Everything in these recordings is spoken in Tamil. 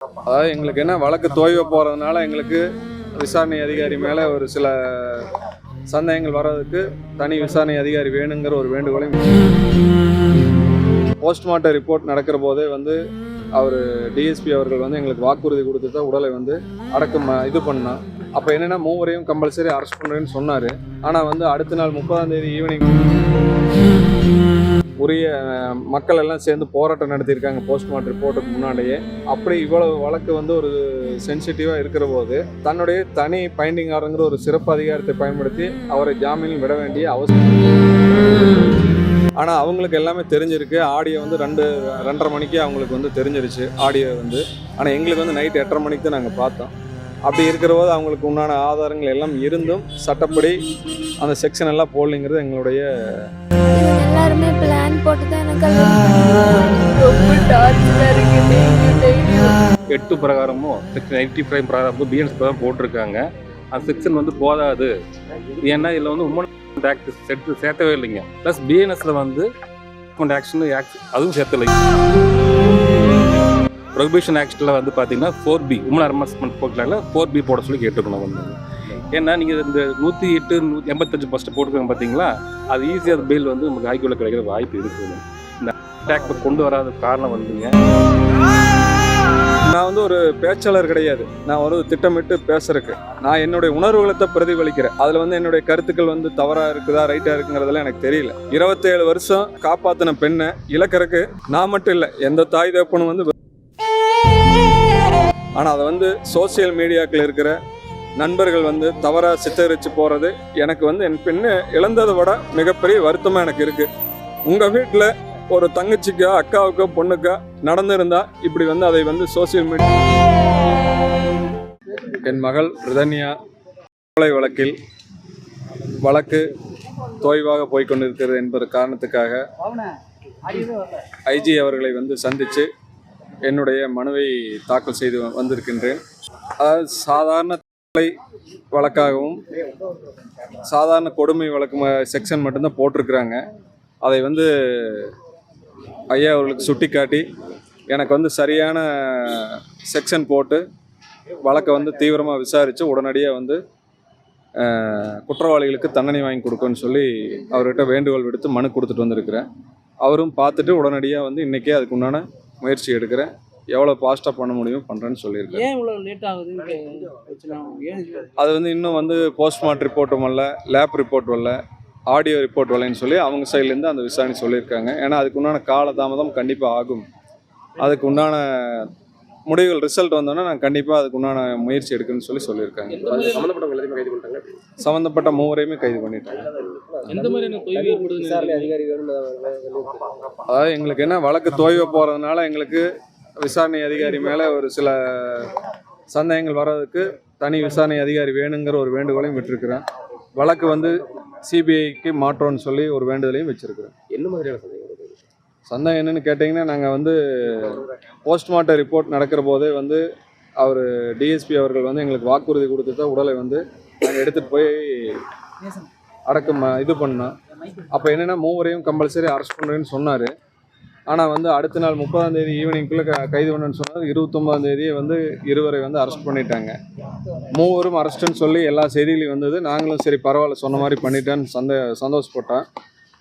அதாவது எங்களுக்கு என்ன வழக்கு தோய்வு போகிறதுனால எங்களுக்கு விசாரணை அதிகாரி மேலே ஒரு சில சந்தேகங்கள் வர்றதுக்கு தனி விசாரணை அதிகாரி வேணுங்கிற ஒரு வேண்டுகோளையும் போஸ்ட்மார்ட்டம் ரிப்போர்ட் நடக்கிற போதே வந்து அவர் டிஎஸ்பி அவர்கள் வந்து எங்களுக்கு வாக்குறுதி கொடுத்து தான் உடலை வந்து அடக்கம் இது பண்ணான் அப்போ என்னென்னா மூவரையும் கம்பல்சரி அரெஸ்ட் பண்ணுறேன்னு சொன்னார். ஆனால் வந்து அடுத்த நாள் முப்பதாம் தேதி ஈவினிங் உரிய மக்கள் எல்லாம் சேர்ந்து போராட்டம் நடத்தியிருக்காங்க போஸ்ட்மார்ட்டம் ரிப்போர்ட்டுக்கு முன்னாடியே. அப்படி இவ்வளவு வழக்கு வந்து ஒரு சென்சிட்டிவாக இருக்கிற போது தன்னுடைய தனி பைண்டிங் ஆறுங்கிற ஒரு சிறப்பு அதிகாரத்தை பயன்படுத்தி அவரை ஜாமீனில் விட வேண்டிய அவசியம். ஆனால் அவங்களுக்கு எல்லாமே தெரிஞ்சிருக்கு. ஆடியோ வந்து ரெண்டு ரெண்டரை மணிக்கு அவங்களுக்கு வந்து தெரிஞ்சிருச்சு ஆடியோ வந்து. ஆனால் எங்களுக்கு வந்து நைட் எட்டரை மணிக்கு தான் நாங்கள் பார்த்தோம். அப்படி இருக்கிற போது அவங்களுக்கு உண்டான ஆதாரங்கள் எல்லாம் இருந்தும் சட்டப்படி அந்த செக்ஷன் எல்லாம் போடலைங்கிறது எங்களுடைய எல்லாருமே பிளான் போட்டு தான் எனக்கு எட்டு பிரகாரமும் செக்ஷன் எயிட்டி ஃபைவ் பிரகாரம் பிஎன்ஸ் பிரகாரம் போட்டிருக்காங்க. அந்த செக்ஷன் வந்து போதாது. ஏன்னா இதில் வந்து உமன் ஆக்ட் சேர்த்து சேர்த்தவே இல்லைங்க. ப்ளஸ் பிஎன்எஸ்ல வந்து ஆக்ஷன் ஆக்ட் அதுவும் சேர்த்தலை ப்ரொஹிபிஷன் ஆக்டில் வந்து பார்த்தீங்கன்னா ஃபோர் பி உமன் ஹரஸ்மெண்ட் போக்கலாக ஃபோர் பி போட சொல்லி கேட்டுக்கணும் வந்து. ஏன்னா நீங்கள் இந்த நூற்றி எட்டு நூற்றி எண்பத்தஞ்சு ஃபஸ்ட்டு போட்டுருக்காங்க பார்த்தீங்களா அது ஈஸியாக பில் வந்து நமக்கு ஹைகோர்ட்டில் கிடைக்கிற வாய்ப்பு இருக்குது இந்த ஆக்ட் கொண்டு வராத காரணம் வந்துங்க. நான் வந்து ஒரு பேச்சாளர் கிடையாது. நான் ஒரு திட்டமிட்டு பேசுறதுக்கு. நான் என்னுடைய உணர்வுகளை தான் பிரதிபலிக்கிறேன். அதில் வந்து என்னுடைய கருத்துக்கள் வந்து தவறாக இருக்குதா ரைட்டாக இருக்குங்கிறதெல்லாம் எனக்கு தெரியல. இருபத்தேழு வருஷம் காப்பாற்றின பெண்ணை இழக்கறக்கு நான் மட்டும் இல்லை எந்த தாய் தகப்பனும் வந்து ஆனால் அதை வந்து சோசியல் மீடியாக்கள் இருக்கிற நண்பர்கள் வந்து தவறாக சித்தரித்து போகிறது எனக்கு வந்து என் பெண்ணு இழந்ததை விட மிகப்பெரிய வருத்தமாக எனக்கு இருக்குது உங்கள் வீட்டில் ஒரு தங்கச்சிக்கோ அக்காவுக்கோ பொண்ணுக்கோ நடந்திருந்தா இப்படி வந்து அதை வந்து சோசியல் மீடியா என் மகள் ரிதன்யா கொலை வழக்கில் வழக்கு தோய்வாக போய்கொண்டிருக்கிறது என்பது காரணத்துக்காக ஐஜி அவர்களை வந்து சந்தித்து என்னுடைய மனுவை தாக்கல் செய்து வ- வந்திருக்கின்றேன். அதாவது சாதாரண கொலை வழக்காகவும் சாதாரண கொடுமை வழக்கு செக்ஷன் மட்டும்தான் போட்டிருக்கிறாங்க. அதை வந்து ஐயா அவர்களுக்கு சுட்டிக்காட்டி எனக்கு வந்து சரியான செக்ஷன் போட்டு வழக்கை வந்து தீவிரமாக விசாரித்து உடனடியாக வந்து குற்றவாளிகளுக்கு தண்டனை வாங்கி கொடுக்கணும்னு சொல்லி அவர்கிட்ட வேண்டுகோள் விடுத்து மனு கொடுத்துட்டு வந்திருக்கிறேன். அவரும் பார்த்துட்டு உடனடியாக வந்து இன்றைக்கே அதுக்கு உண்டான முயற்சி எடுக்கிறேன். எவ்வளோ ஃபாஸ்ட்டாக பண்ண முடியுமோ பண்ணுறேன்னு சொல்லியிருக்கேன். ஏன் இவ்வளோ லேட் ஏன்? அது வந்து இன்னும் வந்து போஸ்ட்மார்ட்டம் ரிப்போர்ட்டும் வரல லேப் ரிப்போர்ட் வரல ஆடியோ ரிப்போர்ட் வரலைன்னு சொல்லி அவங்க சைட்லேருந்து அந்த விசாரணை சொல்லியிருக்காங்க. ஏன்னா அதுக்கு உண்டான காலதாமதம் கண்டிப்பாக ஆகும். அதுக்கு உண்டான முடிவுகள் ரிசல்ட் வந்தோன்னா நான் கண்டிப்பாக அதுக்கு உண்டான முயற்சி எடுக்கணும்னு சொல்லி சொல்லியிருக்காங்க. சம்மந்தப்பட்ட மூவரையுமே கைது பண்ணிட்டாங்க. அதாவது எங்களுக்கு என்ன வழக்கு தோய்வு போகிறதுனால எங்களுக்கு விசாரணை அதிகாரி மேலே ஒரு சில சந்தேகங்கள் வர்றதுக்கு தனி விசாரணை அதிகாரி வேணுங்கிற ஒரு வேண்டுகோளையும் விட்டுருக்கிறேன். வழக்கு வந்து சிபிஐக்கு மாற்றோன்னு சொல்லி ஒரு வேண்டுதலையும் வச்சிருக்கிறேன். என்ன மாதிரியான சந்தேகம் என்னன்னு கேட்டிங்கன்னா நாங்கள் வந்து போஸ்ட்மார்ட்டம் ரிப்போர்ட் நடக்கிற போதே வந்து அவர் டிஎஸ்பி அவர்கள் வந்து எங்களுக்கு வாக்குறுதி கொடுத்து தான் உடலை வந்து நாங்கள் எடுத்துகிட்டு போய் அடக்கம் இது பண்ணோம். அப்போ என்னென்னா மூவரையும் கம்பல்சரி அரெஸ்ட் பண்ணுறேன்னு சொன்னார். ஆனால் வந்து அடுத்த நாள் முப்பதாம் தேதி ஈவினிங்குள்ளே க கைது பண்ணுன்னு சொன்னார் இருபத்தொம்பதாம் தேதியே வந்து இருவரை வந்து அரெஸ்ட் பண்ணிட்டாங்க. மூவரும் அரெஸ்ட்டுன்னு சொல்லி எல்லா செய்திகளையும் வந்தது. நாங்களும் சரி பரவாயில்ல சொன்ன மாதிரி பண்ணிட்டேன்னு சந்த சந்தோஷப்பட்டோம்.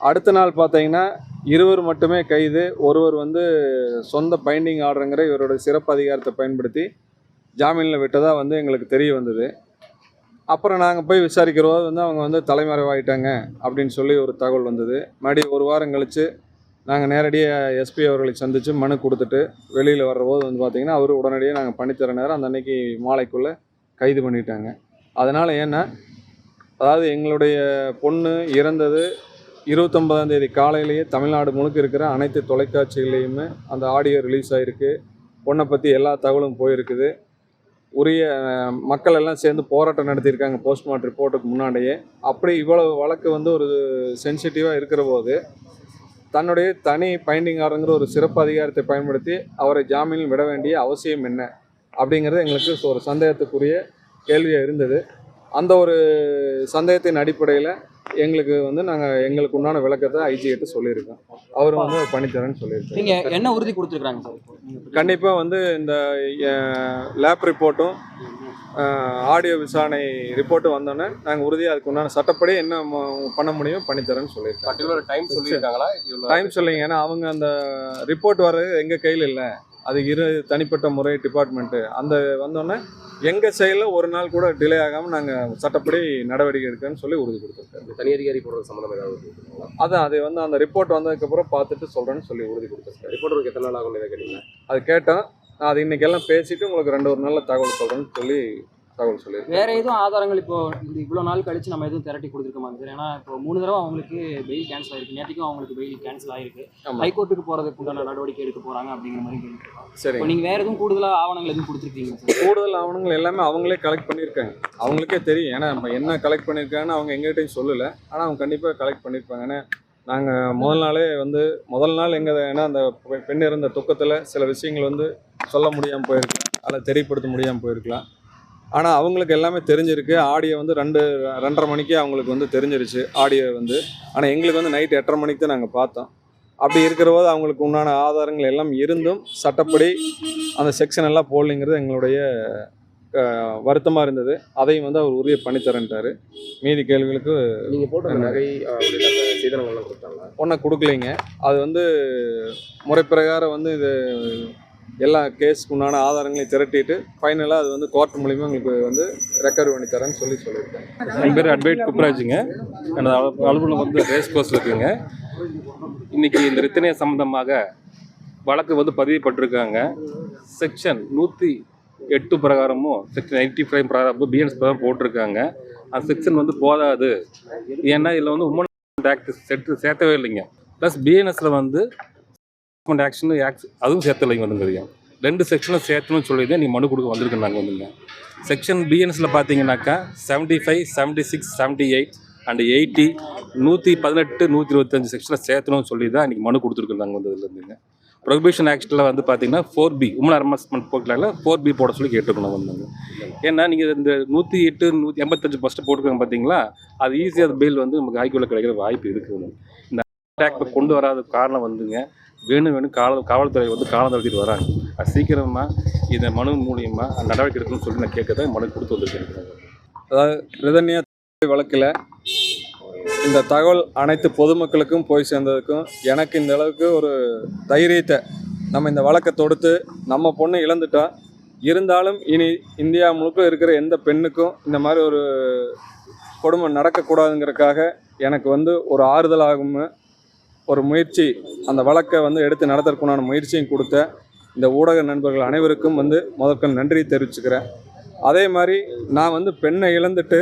அடுத்த நாள் பார்த்தீங்கன்னா இருவர் மட்டுமே கைது ஒருவர் வந்து சொந்த பைண்டிங் ஆர்டருங்கிற இவருடைய சிறப்பு அதிகாரத்தை பயன்படுத்தி ஜாமீனில் விட்டதாக வந்து எங்களுக்கு தெரிய வந்தது. அப்புறம் நாங்கள் போய் விசாரிக்கிற போது வந்து அவங்க வந்து தலைமறைவாயிட்டாங்க அப்படின்னு சொல்லி ஒரு தகவல் வந்தது. மறுபடியும் ஒரு வாரம் கழித்து நாங்கள் நேரடியாக எஸ்பி அவர்களை சந்தித்து மனு கொடுத்துட்டு வெளியில் வர்றபோது வந்து பார்த்திங்கன்னா அவர் உடனடியாக நாங்கள் பண்ணித்தர நேரம் அந்த அன்னைக்கு மாலைக்குள்ளே கைது பண்ணிட்டாங்க. அதனால் ஏன்னா அதாவது எங்களுடைய பொண்ணு இறந்தது இருபத்தொன்பதாம் தேதி காலையிலேயே தமிழ்நாடு முழுக்க இருக்கிற அனைத்து தொலைக்காட்சிகளையுமே அந்த ஆடியோ ரிலீஸ் ஆகிருக்கு பொண்ணை பற்றி எல்லா தகவலும் போயிருக்குது. உரிய மக்கள் எல்லாம் சேர்ந்து போராட்டம் நடத்தியிருக்காங்க போஸ்ட்மார்ட்டம் ரிப்போர்ட்டுக்கு முன்னாடியே. அப்படி இவ்வளவு வழக்கு வந்து ஒரு சென்சிட்டிவாக இருக்கிற போது தன்னுடைய தனி பைண்டிங்காரங்கிற ஒரு சிறப்பு அதிகாரத்தை பயன்படுத்தி அவரை ஜாமீனில் விட வேண்டிய அவசியம் என்ன? அப்படிங்கிறது எங்களுக்கு ஒரு சந்தேகத்துக்குரிய கேள்வியாக இருந்தது. அந்த ஒரு சந்தேகத்தின் அடிப்படையில் எங்களுக்கு வந்து நாங்கள் எங்களுக்கு உண்டான விளக்கத்தை ஐஜி கிட்ட சொல்லியிருக்கோம். அவர் வந்து பண்ணித்தரேன்னு சொல்லியிருக்காரு. நீங்க என்ன உறுதி கொடுத்துருக்காங்க சார் கண்டிப்பாக வந்து இந்த லேப் ரிப்போர்ட்டும் ஆடியோ விசாரணை ரிப்போர்ட்டும் வந்தோன்னே நாங்கள் உறுதியாக அதுக்கு உண்டான சட்டப்படி என்ன பண்ண முடியுமோ பண்ணித்தரேன்னு சொல்லியிருக்காங்க பர்டிகுலர் டைம் சொல்லியிருக்காங்களா? டைம் சொல்லிங்க. ஏன்னா அவங்க அந்த ரிப்போர்ட் வர்றது எங்கள் கையில் இல்லை. அது இரு தனிப்பட்ட முறை டிபார்ட்மெண்ட்டு அந்த வந்தோடனே எங்கள் சைடில் ஒரு நாள் கூட டிலே ஆகாமல் நாங்கள் சட்டப்படி நடவடிக்கை எடுக்கிறேன்னு சொல்லி உறுதி கொடுத்துருக்காரு இந்த தனி அதிகாரி போடுறது சம்மந்தம் ஏதாவது? அதான் அது வந்து அந்த ரிப்போர்ட் வந்ததுக்கப்புறம் பார்த்துட்டு சொல்கிறேன்னு சொல்லி உறுதி கொடுத்துருக்காரு ரிப்போர்ட்டருக்கு எத்தனை நாள் ஆகும் கேட்டீங்களா? அது கேட்டோம். நான் அது இன்னைக்கு எல்லாம் பேசிட்டு உங்களுக்கு ரெண்டு ஒரு நாளில் தகவல் சொல்கிறேன்னு சொல்லி தகவல் சொல்லியிருக்கேன் வேற எதுவும் ஆதாரங்கள் இப்போ இந்த இவ்வளவு நாள் கழிச்சு நம்ம எதுவும் திரட்டி கொடுத்துருக்கோமாங்க சார். ஏன்னா இப்போ மூணு தடவை அவங்களுக்கு பெயில் கேன்சல் ஆயிருக்கு. நேற்றுக்கும் அவங்களுக்கு பெயில் கேன்சல் ஆயிருக்கு. ஹைகோர்ட்டுக்கு போறதுக்கு உண்டான நடவடிக்கை எடுக்க போறாங்க அப்படிங்கிற மாதிரி. இப்போ சரிங்க. நீங்க வேற எதுவும் கூடுதலா ஆவணங்கள் எதுவும் கொடுத்துருக்கீங்க சார்? கூடுதல் ஆவணங்கள் எல்லாமே அவங்களே கலெக்ட் பண்ணியிருக்காங்க. அவங்களுக்கே தெரியும். ஏன்னா நம்ம என்ன கலெக்ட் பண்ணியிருக்காங்கன்னு அவங்க எங்ககிட்டயும் சொல்லலை. ஆனால் அவங்க கண்டிப்பாக கலெக்ட் பண்ணியிருப்பாங்க. ஏன்னா நாங்கள் முதல் நாளே வந்து முதல் நாள் எங்கள் ஏன்னா அந்த பெண் இருந்த துக்கத்தில் சில விஷயங்கள் வந்து சொல்ல முடியாமல் போயிருக்கலாம். அதில் தெரியப்படுத்த முடியாமல் போயிருக்கலாம். ஆனால் அவங்களுக்கு எல்லாமே தெரிஞ்சிருக்கு. ஆடியோ வந்து ரெண்டு ரெண்டரை மணிக்கு அவங்களுக்கு வந்து தெரிஞ்சிருச்சு ஆடியோ வந்து. ஆனால் எங்களுக்கு வந்து நைட் எட்டரை மணிக்கு தான் நாங்கள் பார்த்தோம். அப்படி இருக்கிற போது அவங்களுக்கு உண்டான ஆதாரங்கள் எல்லாம் இருந்தும் சட்டப்படி அந்த செக்ஷன் எல்லாம் போடலைங்கிறது எங்களுடைய வருத்தமாக இருந்தது. அதையும் வந்து அவர் உறுதியை பண்ணித்தரேன்ட்டாரு மீதி கேள்விகளுக்கு நீங்கள் போட்ட நகை சீதனங்கள்லாம் கொடுத்தாங்களா? ஒன்றை கொடுக்கலைங்க. அது வந்து முறைப்பிரகாரம் வந்து இது எல்லா கேஸ்க்கு உண்டான ஆதாரங்களையும் திரட்டிட்டு ஃபைனலாக அது வந்து கோர்ட் மூலிமா உங்களுக்கு வந்து ரெக்கவர் பண்ணி தரேன்னு சொல்லி சொல்லியிருக்கேன். என் பேர் அட்வைட் குப்ராஜுங்க. எனது அலுவலகம் வந்து ரேஸ் கோர்ஸ் இருக்குங்க. இன்னைக்கு இந்த ரித்தனை சம்பந்தமாக வழக்கு வந்து பதிவுப்பட்டிருக்காங்க செக்ஷன் நூற்றி எட்டு பிரகாரமும் செக்ஷன் நைன்ட்டி ஃபைவ் பிரகாரமும் பிஎன்எஸ் பிரகாரம் போட்டிருக்காங்க. அந்த செக்ஷன் வந்து போதாது. ஏன்னா இதில் வந்து உமன் ஆக்ட் செட்டு சேர்த்தவே இல்லைங்க. ப்ளஸ் பிஎன்எஸில் வந்து ஆக்ஷனும் ஆக்ஷ் அதுவும் சேர்த்தலைங்க வந்துங்க ரெண்டு செக்ஷனும் சேர்த்துன்னு சொல்லி தான் நீ மனு கொடுக்க வந்திருக்கு நாங்கள் வந்துங்க செக்ஷன் பிஎன்எஸில் பார்த்தீங்கன்னாக்கா seventy five seventy six seventy eight and eighty நூற்றி பதினெட்டு நூற்றி இருபத்தஞ்சு செக்ஷனில் சேர்த்தணும்னு சொல்லி தான் இன்றைக்கி மனு கொடுத்துருக்குறாங்க நாங்கள் வந்து இதுலேருந்துங்க ப்ரொஹிபிஷன் ஆக்டில் வந்து பார்த்தீங்கன்னா ஃபோர் பி உமன் அரமஸ்மெண்ட் போக்கலால ஃபோர் பி போட சொல்லி கேட்டுக்கணும் வந்தாங்க ஏன்னா நீங்கள் இந்த நூற்றி எட்டு நூற்றி எண்பத்தஞ்சு ஃபஸ்ட்டு போட்டுருக்காங்க பார்த்தீங்களா அது ஈஸியாக அந்த பெயில் வந்து நமக்கு ஹைகோர்ட்டில் கிடைக்கிற வாய்ப்பு இருக்குது இந்த ஆக்ட் கொண்டு வராத காரணம் வந்துங்க. வேணும் வேணும் காவல் காவல்துறை வந்து காலம் தடுத்திட்டு வராங்க. அது சீக்கிரமாக இந்த மனு மூலியமாக நடவடிக்கை எடுக்கணும்னு சொல்லி நான் கேட்க தான் மனு கொடுத்து வந்திருக்கேன். அதாவது ரிதன்யா வழக்கில் இந்த தகவல் அனைத்து பொதுமக்களுக்கும் போய் சேர்ந்ததுக்கும் எனக்கு இந்த அளவுக்கு ஒரு தைரியத்தை நம்ம இந்த வழக்கை தொடுத்து நம்ம பொண்ணு இழந்துட்டோம் இருந்தாலும் இனி இந்தியா முழுக்க இருக்கிற எந்த பெண்ணுக்கும் இந்த மாதிரி ஒரு கொடுமை நடக்கக்கூடாதுங்கிறதுக்காக எனக்கு வந்து ஒரு ஆறுதல் ஒரு முயற்சி அந்த வழக்கை வந்து எடுத்து நடத்துறதுக்குண்டான முயற்சியும் கொடுத்த இந்த ஊடக நண்பர்கள் அனைவருக்கும் வந்து முதற்கண் நன்றி தெரிவிச்சுக்கிறேன். அதே மாதிரி நான் வந்து பெண்ணை இழந்துட்டு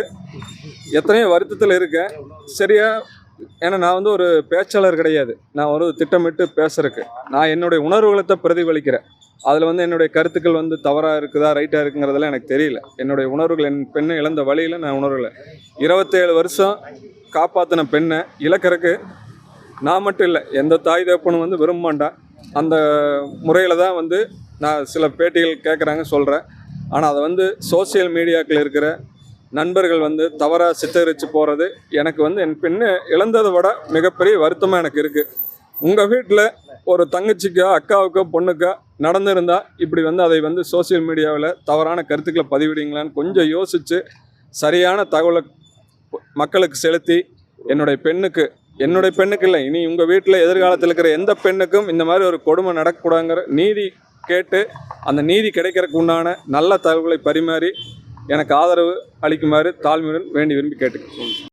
எத்தனையோ வருத்தத்தில் இருக்கேன். சரியாக ஏன்னா நான் வந்து ஒரு பேச்சாளர் கிடையாது. நான் ஒரு திட்டமிட்டு பேசுறதுக்கு. நான் என்னுடைய உணர்வுகளை தான் பிரதிபலிக்கிறேன். அதில் வந்து என்னுடைய கருத்துக்கள் வந்து தவறாக இருக்குதா ரைட்டாக இருக்குங்கிறதெல்லாம் எனக்கு தெரியல. என்னுடைய உணர்வுகள் என் பெண்ணை இழந்த வழியில் நான் உணர்வில் இருபத்தேழு வருஷம் காப்பாற்றின பெண்ணை இழக்கறக்கு நான் மட்டும் இல்லை எந்த தாய் தகப்பனும் வந்து விரும்ப மாட்டான் அந்த முறையில் தான் வந்து நான் சில பேட்டிகள் கேட்குறாங்க சொல்கிறேன் ஆனால் அதை வந்து சோஷியல் மீடியாக்கள் இருக்கிற நண்பர்கள் வந்து தவறாக சித்தரித்து போகிறது எனக்கு வந்து என் பெண்ணு இழந்ததை விட மிகப்பெரிய வருத்தமாக எனக்கு இருக்குது உங்கள் வீட்டில் ஒரு தங்கச்சிக்கோ அக்காவுக்கோ பொண்ணுக்கோ நடந்திருந்தா இப்படி வந்து அதை வந்து சோஷியல் மீடியாவில் தவறான கருத்துக்களை பதிவிடுங்களான்னு கொஞ்சம் யோசித்து சரியான தகவலை மக்களுக்கு செலுத்தி என்னுடைய பெண்ணுக்கு என்னுடைய பெண்ணுக்கு இல்லை. இனி உங்கள் வீட்டில் எதிர்காலத்தில் இருக்கிற எந்த பெண்ணுக்கும் இந்த மாதிரி ஒரு கொடுமை நடக்கக்கூடாதுங்கிற நீதி கேட்டு அந்த நீதி கிடைக்கிறதுக்கு உண்டான நல்ல தகவல்களை பரிமாறி எனக்கு ஆதரவு அளிக்குமாறு தாழ்மையுடன் வேண்டி விரும்பி கேட்டுக்கிறேன்.